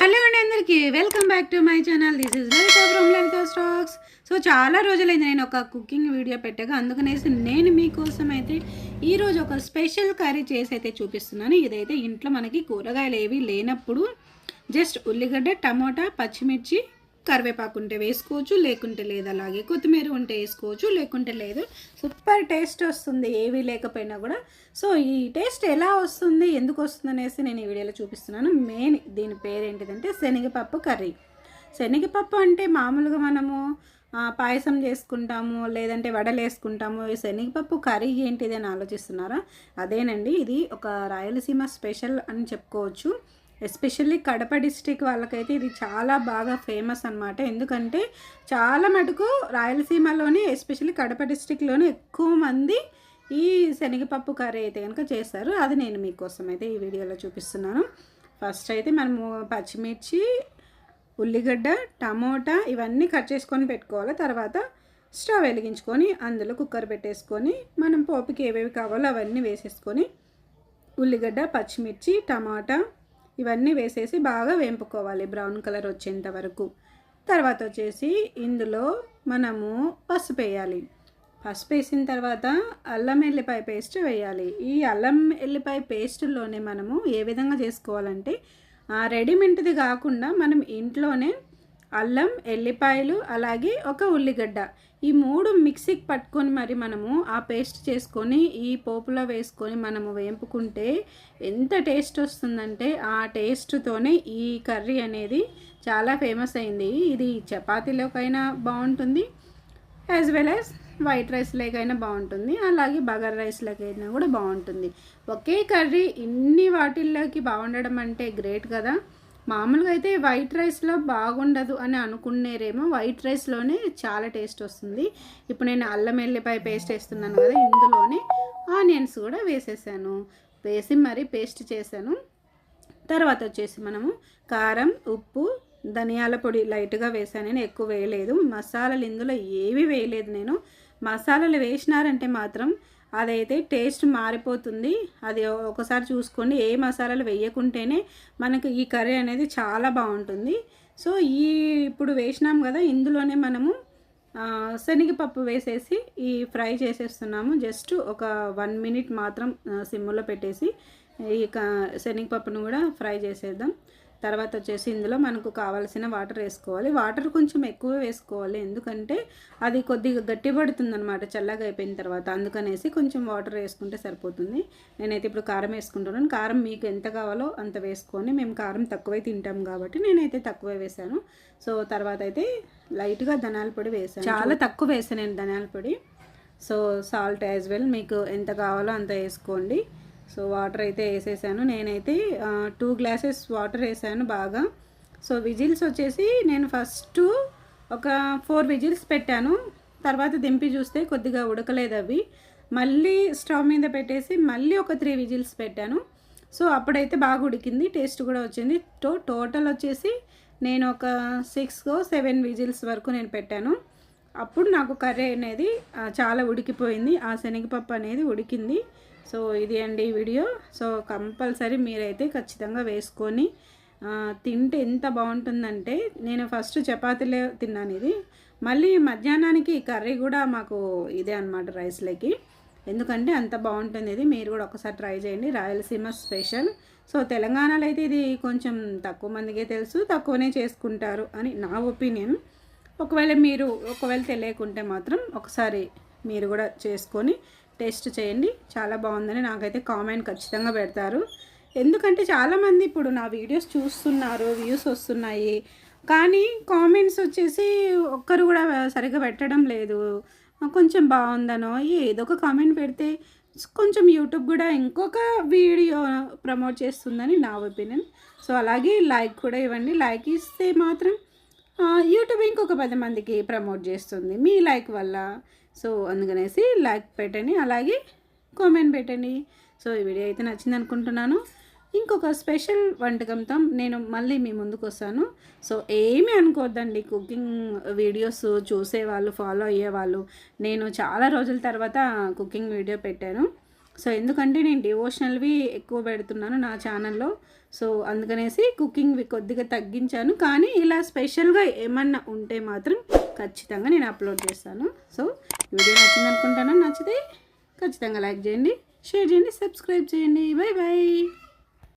Hello అండి అందరికీ. Welcome back to my channel this is Lalitha from Lalitha stocks so చాలా రోజులైంది నేను ఒక కుకింగ్ వీడియో పెట్టగా. అందుకనేసి నేను మీకోసం అయితే ఈరోజు ఒక స్పెషల్ కర్రీ చేసి అయితే చూపిస్తున్నాను. ఇదైతే ఇంట్లో మనకి కూరగాయలు ఏవి లేనప్పుడు జస్ట్ ఉల్లిగడ్డ టమోటా పచ్చిమిర్చి కరివేపాకు ఉంటే వేసుకోవచ్చు లేకుంటే లేదు. అలాగే కొత్తిమీర ఉంటే వేసుకోవచ్చు లేకుంటే లేదు. సూపర్ టేస్ట్ వస్తుంది ఏవి లేకపోయినా కూడా. సో ఈ టేస్ట్ ఎలా వస్తుంది ఎందుకు వస్తుంది అనేసి నేను ఈ వీడియోలో చూపిస్తున్నాను. మెయిన్ దీని పేరు ఏంటిదంటే శనగపప్పు కర్రీ. శనగపప్పు అంటే మామూలుగా మనము పాయసం చేసుకుంటాము లేదంటే వడలు వేసుకుంటాము ఈ శనగపప్పు కర్రీ ఏంటిది అని ఆలోచిస్తున్నారా? అదేనండి ఇది ఒక రాయలసీమ స్పెషల్ అని చెప్పుకోవచ్చు. ఎస్పెషల్లీ కడప డిస్టిక్ వాళ్ళకైతే ఇది చాలా బాగా ఫేమస్ అన్నమాట. ఎందుకంటే చాలా మటుకు రాయలసీమలోని ఎస్పెషల్లీ కడప డిస్టిక్లోనే ఎక్కువ మంది ఈ శనగపప్పు కర్రీ అయితే కనుక చేస్తారు. అది నేను మీకోసం అయితే ఈ వీడియోలో చూపిస్తున్నాను. ఫస్ట్ అయితే మనము పచ్చిమిర్చి ఉల్లిగడ్డ టమోటా ఇవన్నీ కట్ చేసుకొని పెట్టుకోవాలి. తర్వాత స్టవ్ వెలిగించుకొని అందులో కుక్కర్ పెట్టేసుకొని మనం పోపుకి ఏవేవి కావాలో అవన్నీ వేసేసుకొని ఉల్లిగడ్డ పచ్చిమిర్చి టమాటా ఇవన్నీ వేసేసి బాగా వేంపుకోవాలి బ్రౌన్ కలర్ వచ్చేంత వరకు. తర్వాత వచ్చేసి ఇందులో మనము పసుపు వేయాలి. పసుపు వేసిన తర్వాత అల్లం ఎల్లిపాయ పేస్ట్ వేయాలి. ఈ అల్లం ఎల్లిపాయ పేస్ట్లోనే మనము ఏ విధంగా చేసుకోవాలంటే ఆ రెడీమేడ్ది కాకుండా మనం ఇంట్లోనే అల్లం ఎల్లిపాయలు అలాగే ఒక ఉల్లిగడ్డ. ఈ మూడు మిక్సీకి పట్టుకొని మరి మనము ఆ పేస్ట్ చేసుకొని ఈ పోపులో వేసుకొని మనము వేంపుకుంటే ఎంత టేస్ట్ వస్తుందంటే ఆ టేస్ట్తోనే ఈ కర్రీ అనేది చాలా ఫేమస్ అయింది. ఇది చపాతీలోకైనా బాగుంటుంది as well as white rice లేకైనా బాగుంటుంది అలాగే బగర్ రైస్ లేకైనా కూడా బాగుంటుంది. ఒకే కర్రీ ఇన్ని వాటిల్లోకి బాగుండడం అంటే గ్రేట్ కదా. మామూలుగా అయితే వైట్ రైస్లో బాగుండదు అని అనుకునేరేమో వైట్ రైస్లోనే చాలా టేస్ట్ వస్తుంది. ఇప్పుడు నేను అల్లం ఎల్లిపాయ పేస్ట్ వేస్తున్నాను కదా ఇందులోనే ఆనియన్స్ కూడా వేసేసాను. వేసి మరీ పేస్ట్ చేశాను. తర్వాత వచ్చేసి మనము కారం ఉప్పు ధనియాల పొడి లైట్గా వేసాను నేను ఎక్కువ వేయలేదు. మసాలాలు ఇందులో ఏవి వేయలేదు నేను. మసాలాలు వేసినారంటే మాత్రం అదైతే టేస్ట్ మారిపోతుంది. అది ఒకసారి చూసుకోండి. ఏ మసాలాలు వేయకుంటేనే మనకు ఈ కర్రీ అనేది చాలా బాగుంటుంది. సో ఈ ఇప్పుడు వేసినాం కదా ఇందులోనే మనము శనగపప్పు వేసేసి ఈ ఫ్రై చేసేస్తున్నాము. జస్ట్ ఒక వన్ మినిట్ మాత్రం సిమ్లో పెట్టేసి ఈ క- శనగపప్పును కూడా ఫ్రై చేసేద్దాం. తర్వాత వచ్చేసి ఇందులో మనకు కావాల్సిన వాటర్ వేసుకోవాలి. వాటర్ కొంచెం ఎక్కువ వేసుకోవాలి. ఎందుకంటే అది కొద్దిగా గట్టిపడుతుంది అనమాట చల్లగా అయిపోయిన తర్వాత. అందుకనేసి కొంచెం వాటర్ వేసుకుంటే సరిపోతుంది. నేనైతే ఇప్పుడు కారం వేసుకుంటున్నాను. కారం మీకు ఎంత కావాలో అంత వేసుకొని మేము కారం తక్కువే తింటాం కాబట్టి నేనైతే తక్కువే వేసాను సో తర్వాత అయితే లైట్గా ధనాల పొడి వేసాను చాలా తక్కువ వేసాను నేను ధనాల పొడి. So salt as well. మీకు ఎంత కావాలో అంత వేసుకోండి. సో వాటర్ అయితే వేసేసాను. నేనైతే టూ గ్లాసెస్ వాటర్ వేసాను బాగా. సో విజిల్స్ వచ్చేసి నేను ఫస్ట్ ఒక ఫోర్ విజిల్స్ పెట్టాను. తర్వాత దింపి చూస్తే కొద్దిగా ఉడకలేదు అవి. మళ్ళీ స్టవ్ మీద పెట్టేసి మళ్ళీ ఒక త్రీ విజిల్స్ పెట్టాను. సో అప్పుడైతే బాగా ఉడికింది టేస్ట్ కూడా వచ్చింది. టో టోటల్ వచ్చేసి నేను ఒక సిక్స్ సెవెన్ విజిల్స్ వరకు నేను పెట్టాను. అప్పుడు నాకు కర్రీ అనేది చాలా ఉడికిపోయింది. ఆ శనగపప్పు అనేది ఉడికింది. సో ఇది అండి ఈ వీడియో. సో కంపల్సరీ మీరైతే ఖచ్చితంగా వేసుకొని తింటే ఎంత బాగుంటుందంటే నేను ఫస్ట్ చపాతీలే తిన్నాను ఇది. మళ్ళీ మధ్యాహ్నానికి కర్రీ కూడా మాకు ఇదే అనమాట రైస్లోకి. ఎందుకంటే అంత బాగుంటుంది ఇది. మీరు కూడా ఒకసారి ట్రై చేయండి. రాయలసీమ స్పెషల్. సో తెలంగాణలో అయితే ఇది కొంచెం తక్కువ మందికే తెలుసు. తక్కువనే చేసుకుంటారు అని నా ఒపీనియన్. ఒకవేళ మీరు ఒకవేళ తెలియకుంటే మాత్రం ఒకసారి మీరు కూడా చేసుకొని టేస్ట్ చేయండి. చాలా బాగుందని నాకైతే కామెంట్ ఖచ్చితంగా పెడతారు. ఎందుకంటే చాలామంది ఇప్పుడు నా వీడియోస్ చూస్తున్నారు వ్యూస్ వస్తున్నాయి. కానీ కామెంట్స్ వచ్చేసి ఒక్కరు కూడా సరిగ్గా పెట్టడం లేదు. కొంచెం బాగుందనో ఏదో ఒక కామెంట్ పెడితే కొంచెం యూట్యూబ్ కూడా ఇంకొక వీడియో ప్రమోట్ చేస్తుందని నా ఒపీనియన్. సో అలాగే లైక్ కూడా ఇవ్వండి. లైక్ ఇస్తే మాత్రం యూట్యూబ్ ఇంకొక పది మందికి ప్రమోట్ చేస్తుంది. మీ లైక్ వల్ల. సో అందుకనేసి లైక్ పెట్టండి. అలాగే కామెంట్ పెట్టండి. సో ఈ వీడియో అయితే నచ్చింది అనుకుంటున్నాను. ఇంకొక స్పెషల్ వంటకంతో నేను మళ్ళీ మీ ముందుకు వస్తాను. సో ఏమీ అనుకోవద్దండి కుకింగ్ వీడియోస్ చూసేవాళ్ళు ఫాలో అయ్యేవాళ్ళు. నేను చాలా రోజుల తర్వాత కుకింగ్ వీడియో పెట్టాను. సో ఎందుకంటే నేను డివోషనల్వి ఎక్కువ పెడుతున్నాను నా ఛానల్లో. సో అందుకనేసి కుకింగ్ కొద్దిగా తగ్గించాను. కానీ ఇలా స్పెషల్గా ఏమన్నా ఉంటే మాత్రం ఖచ్చితంగా నేను అప్లోడ్ చేస్తాను. సో వీడియో నచ్చింది అనుకుంటాను నచ్చితే ఖచ్చితంగా లైక్ చేయండి షేర్ చేయండి సబ్స్క్రైబ్ చేయండి. Bye bye